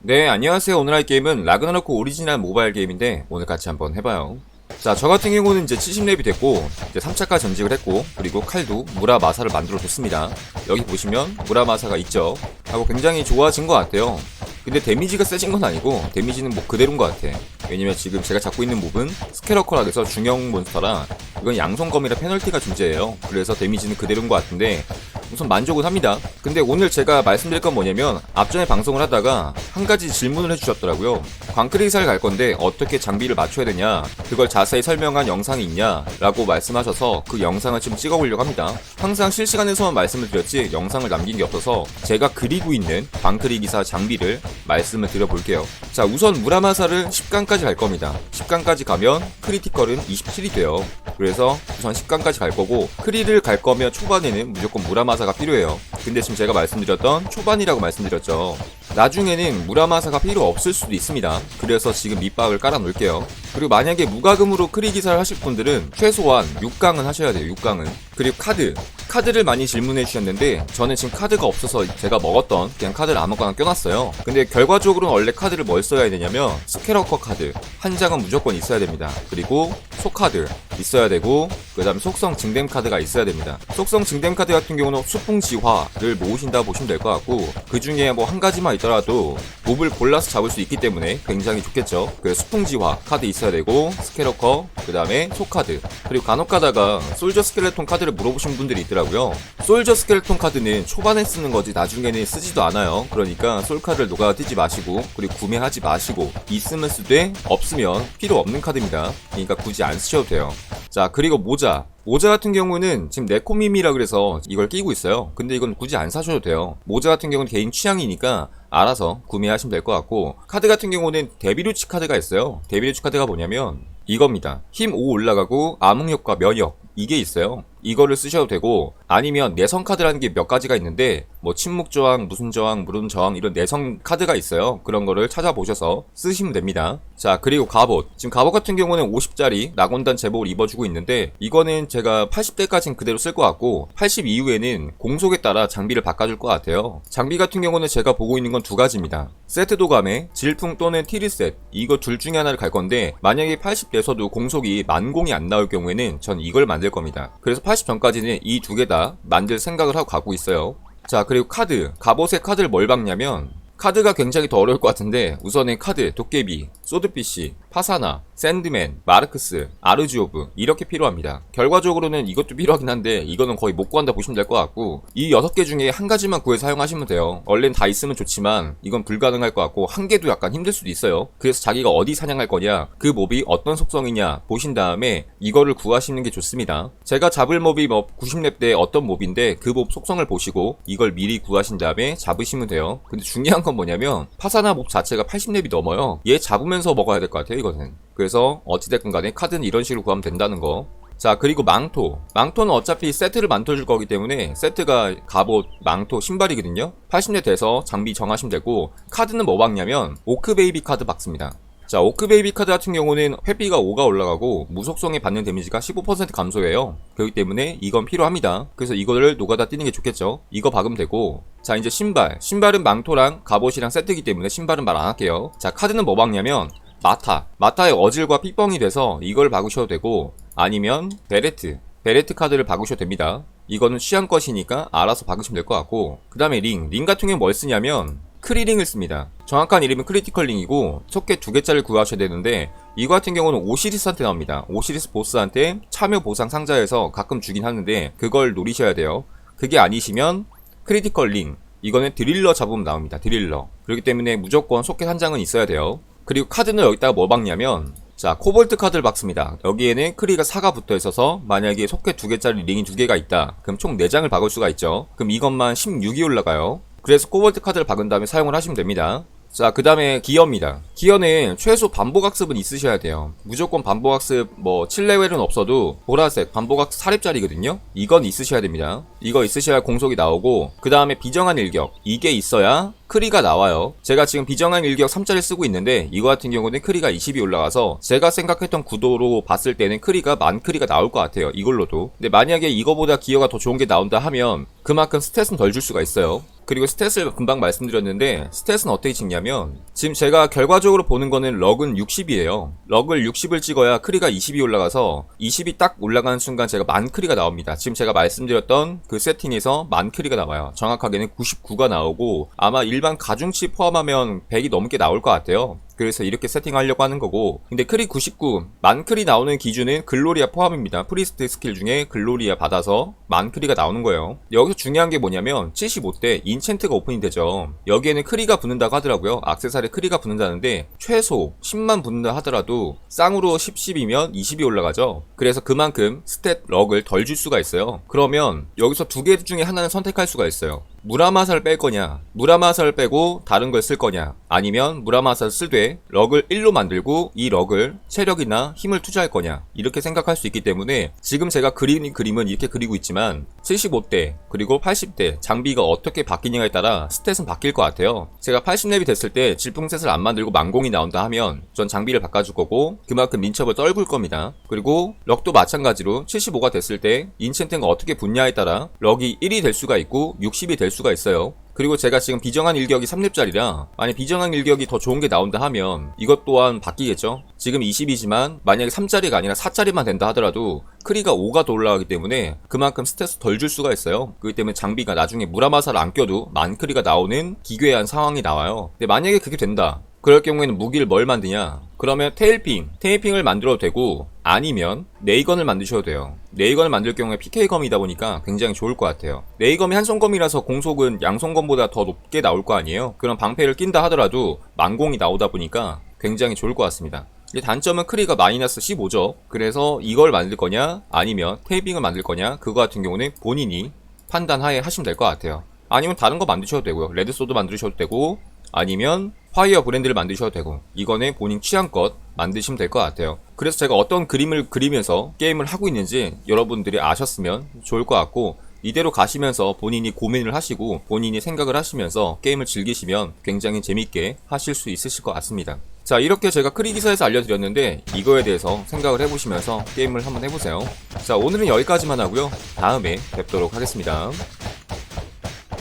네, 안녕하세요. 오늘 할 게임은 라그나로크 오리지널 모바일 게임인데 오늘 같이 한번 해봐요. 자, 저 같은 경우는 이제 70렙이 됐고 이제 3차까 전직을 했고 그리고 칼도 무라마사를 만들어 줬습니다. 여기 보시면 무라마사가 있죠. 하고 굉장히 좋아진 것 같아요. 근데 데미지가 세진 건 아니고 데미지는 뭐 그대로인 것 같아. 왜냐면 지금 제가 잡고 있는 몹은 스케러커락에서 중형 몬스터라 이건 양손검이라 페널티가 존재해요. 그래서 데미지는 그대로인 것 같은데 우선 만족은 합니다. 근데 오늘 제가 말씀드릴 건 뭐냐면 앞전에 방송을 하다가 한 가지 질문을 해주셨더라고요. 광크리사를 갈 건데 어떻게 장비를 맞춰야 되냐 그걸 자세히 설명한 영상이 있냐 라고 말씀하셔서 그 영상을 지금 찍어 보려고 합니다. 항상 실시간에서만 말씀을 드렸지 영상을 남긴 게 없어서 제가 그리고 있는 광크리 기사 장비를 말씀을 드려볼게요. 자 우선 무라마사를 10강까지 갈 겁니다. 10강까지 가면 크리티컬은 27이 돼요. 그래서 우선 10강까지 갈 거고 크리를 갈 거면 초반에는 무조건 무라마사가 필요해요. 근데 지금 제가 말씀드렸던 초반이라고 말씀드렸죠. 나중에는 무라마사가 필요 없을 수도 있습니다. 그래서 지금 밑박을 깔아 놓을게요. 그리고 만약에 무과금으로 크리 기사를 하실 분들은 최소한 6강은 하셔야 돼요. 6강은. 그리고 카드. 카드를 많이 질문해 주셨는데 저는 지금 카드가 없어서 제가 먹었던 그냥 카드를 아무거나 껴놨어요. 근데 결과적으로는 원래 카드를 뭘 써야 되냐면 스케러커 카드 한 장은 무조건 있어야 됩니다. 그리고 소카드 있어야 되고 그 다음에 속성 증댐 카드가 있어야 됩니다. 속성 증댐 카드 같은 경우는 수풍 지화를 모으신다 보시면 될 것 같고 그 중에 뭐 한 가지만 있더라도 몹을 골라서 잡을 수 있기 때문에 굉장히 좋겠죠. 그 수풍 지화 카드 있어야 되고 스케러커 그 다음에 소카드 그리고 간혹 가다가 솔저 스켈레톤 카드를 물어보신 분들이 있더라고요. 솔저 스켈레톤 카드는 초반에 쓰는 거지 나중에는 쓰지도 않아요. 그러니까 솔 카드를 녹아뛰지 마시고 그리고 구매하지 마시고 있으면 쓰되 없으면 필요 없는 카드입니다. 그러니까 굳이 안 쓰셔도 돼요. 자 그리고 모자 모자 같은 경우는 지금 네코밈이라 그래서 이걸 끼고 있어요. 근데 이건 굳이 안 사셔도 돼요. 모자 같은 경우는 개인 취향이니까 알아서 구매하시면 될 것 같고 카드 같은 경우는 데비루치 카드가 있어요. 데비루치 카드가 뭐냐면 이겁니다. 힘 5 올라가고 암흑 효과 면역 이게 있어요. 이거를 쓰셔도 되고 아니면 내성 카드라는 게 몇 가지가 있는데 뭐 침묵 저항, 무슨 저항, 물은 저항 이런 내성 카드가 있어요. 그런 거를 찾아보셔서 쓰시면 됩니다. 자 그리고 갑옷 지금 갑옷 같은 경우는 50짜리 낙원단 제복을 입어주고 있는데 이거는 제가 80대까지는 그대로 쓸 것 같고 80 이후에는 공속에 따라 장비를 바꿔줄 것 같아요. 장비 같은 경우는 제가 보고 있는 건 두 가지입니다. 세트 도감에 질풍 또는 티리셋 이거 둘 중에 하나를 갈 건데 만약에 80 돼서도 공속이 만공이 안 나올 경우에는 전 이걸 만들 겁니다. 그래서 80 전까지는 이 두 개 다 만들 생각을 하고 가고 있어요. 자 그리고 카드 갑옷의 카드를 뭘 박냐면 카드가 굉장히 더 어려울 것 같은데 우선은 카드, 도깨비, 소드피쉬, 파사나, 샌드맨, 마르크스, 아르지오브 이렇게 필요합니다. 결과적으로는 이것도 필요하긴 한데 이거는 거의 못 구한다 보시면 될 것 같고 이 6개 중에 한 가지만 구해 사용하시면 돼요. 얼른 다 있으면 좋지만 이건 불가능할 것 같고 한 개도 약간 힘들 수도 있어요. 그래서 자기가 어디 사냥할 거냐 그 몹이 어떤 속성이냐 보신 다음에 이거를 구하시는 게 좋습니다. 제가 잡을 몹이 뭐 90렙 때 어떤 몹인데 그 몹 속성을 보시고 이걸 미리 구하신 다음에 잡으시면 돼요. 근데 중요한 건 뭐냐면 파사나 몹 자체가 80렙이 넘어요. 얘 잡으면 서 먹어야 될 것 같아요 이거는. 그래서 어찌됐건 간에 카드는 이런 식으로 구하면 된다는 거. 자 그리고 망토 망토는 어차피 세트를 만들어줄 거기 때문에 세트가 갑옷, 망토, 신발이거든요 80렙 돼서 장비 정하시면 되고 카드는 뭐 박냐면 오크베이비 카드 박습니다 자 오크베이비 카드 같은 경우는 회비가 5가 올라가고 무속성에 받는 데미지가 15% 감소해요. 그렇기 때문에 이건 필요합니다. 그래서 이거를 노가다 뛰는 게 좋겠죠? 이거 박으면 되고. 자 이제 신발. 신발은 망토랑 갑옷이랑 세트이기 때문에 신발은 말 안 할게요. 자 카드는 뭐 박냐면 마타. 마타의 어질과 삐뻥이 돼서 이걸 박으셔도 되고 아니면 베레트. 베레트 카드를 박으셔도 됩니다. 이거는 취향 것이니까 알아서 박으시면 될 것 같고 그 다음에 링. 링 같은 경우는 뭘 쓰냐면 크리링을 씁니다. 정확한 이름은 크리티컬 링이고 촉개 두 개짜리를 구하셔야 되는데 이거 같은 경우는 오시리스한테 나옵니다. 오시리스 보스한테 참여 보상 상자에서 가끔 주긴 하는데 그걸 노리셔야 돼요. 그게 아니시면 크리티컬 링 이거는 드릴러 잡으면 나옵니다. 드릴러. 그렇기 때문에 무조건 소켓 한 장은 있어야 돼요. 그리고 카드는 여기다가 뭐 박냐면 자 코볼트 카드를 박습니다. 여기에는 크리가 4가 붙어 있어서 만약에 소켓 두 개짜리 링이 두 개가 있다. 그럼 총 4장을 박을 수가 있죠. 그럼 이것만 16이 올라가요 그래서 코볼트 카드를 박은 다음에 사용을 하시면 됩니다 자, 그 다음에 기어입니다. 기어는 최소 반복학습은 있으셔야 돼요. 무조건 반복학습 뭐 7레벨은 없어도 보라색 반복학습 4렙짜리거든요? 이건 있으셔야 됩니다. 이거 있으셔야 공속이 나오고 그 다음에 비정한 일격 이게 있어야 크리가 나와요. 제가 지금 비정한 일격 3짜리 쓰고 있는데 이거 같은 경우는 크리가 20이 올라가서 제가 생각했던 구도로 봤을 때는 크리가 만 크리가 나올 것 같아요. 이걸로도. 근데 만약에 이거보다 기어가 더 좋은 게 나온다 하면 그만큼 스탯은 덜 줄 수가 있어요. 그리고 스탯을 금방 말씀드렸는데 스탯은 어떻게 찍냐면 지금 제가 결과적으로 보는 거는 럭은 60이에요. 럭을 60을 찍어야 크리가 20이 올라가서 20이 딱 올라가는 순간 제가 만 크리가 나옵니다. 지금 제가 말씀드렸던 그 세팅에서 만 크리가 나와요. 정확하게는 99가 나오고 아마 일반 가중치 포함하면 100이 넘게 나올 것 같아요. 그래서 이렇게 세팅하려고 하는 거고 근데 크리 99 만크리 나오는 기준은 글로리아 포함입니다. 프리스트 스킬 중에 글로리아 받아서 만크리가 나오는 거예요. 여기서 중요한 게 뭐냐면 75대 인챈트가 오픈이 되죠. 여기에는 크리가 붙는다고 하더라고요. 악세사리 크리가 붙는다는데 최소 10만 붙는다 하더라도 쌍으로 10, 10이면 20이 올라가죠. 그래서 그만큼 스탯 럭을 덜 줄 수가 있어요. 그러면 여기서 두 개 중에 하나는 선택할 수가 있어요 무라마사를 뺄 거냐, 무라마사를 빼고 다른 걸 쓸 거냐, 아니면 무라마사를 쓰되 럭을 1로 만들고 이 럭을 체력이나 힘을 투자할 거냐, 이렇게 생각할 수 있기 때문에 지금 제가 그리는 그림은 이렇게 그리고 있지만 75대, 그리고 80대 장비가 어떻게 바뀌냐에 따라 스탯은 바뀔 것 같아요. 제가 80렙이 됐을 때 질풍셋을 안 만들고 만공이 나온다 하면 전 장비를 바꿔줄 거고 그만큼 민첩을 떨굴 겁니다. 그리고 럭도 마찬가지로 75가 됐을 때 인챈트가 어떻게 붙냐에 따라 럭이 1이 될 수가 있고 60이 될 수가 있어요. 그리고 제가 지금 비정한 일격이 3렙짜리라 만약 비정한 일격이 더 좋은 게 나온다 하면 이것 또한 바뀌겠죠. 지금 20이지만 만약에 3짜리가 아니라 4짜리만 된다 하더라도 크리가 5가 더 올라가기 때문에 그만큼 스탯을 덜 줄 수가 있어요. 그렇기 때문에 장비가 나중에 무라마사를 안 껴도 만크리가 나오는 기괴한 상황이 나와요. 근데 만약에 그게 된다. 그럴 경우에는 무기를 뭘 만드냐? 그러면 테일핑, 테일핑을 만들어도 되고 아니면 네이건을 만드셔도 돼요. 네이건을 만들 경우에 PK검이다 보니까 굉장히 좋을 것 같아요. 네이검이 한손검이라서 공속은 양손검보다 더 높게 나올 거 아니에요? 그런 방패를 낀다 하더라도 만공이 나오다 보니까 굉장히 좋을 것 같습니다. 단점은 크리가 마이너스 15죠. 그래서 이걸 만들 거냐 아니면 테이핑을 만들 거냐 그거 같은 경우는 본인이 판단하에 하시면 될 것 같아요. 아니면 다른 거 만드셔도 되고요. 레드소드 만드셔도 되고 아니면 파이어 브랜드를 만드셔도 되고 이거는 본인 취향껏 만드시면 될 것 같아요. 그래서 제가 어떤 그림을 그리면서 게임을 하고 있는지 여러분들이 아셨으면 좋을 것 같고 이대로 가시면서 본인이 고민을 하시고 본인이 생각을 하시면서 게임을 즐기시면 굉장히 재밌게 하실 수 있으실 것 같습니다. 자 이렇게 제가 크리 기사에서 알려드렸는데 이거에 대해서 생각을 해보시면서 게임을 한번 해보세요. 자 오늘은 여기까지만 하고요. 다음에 뵙도록 하겠습니다.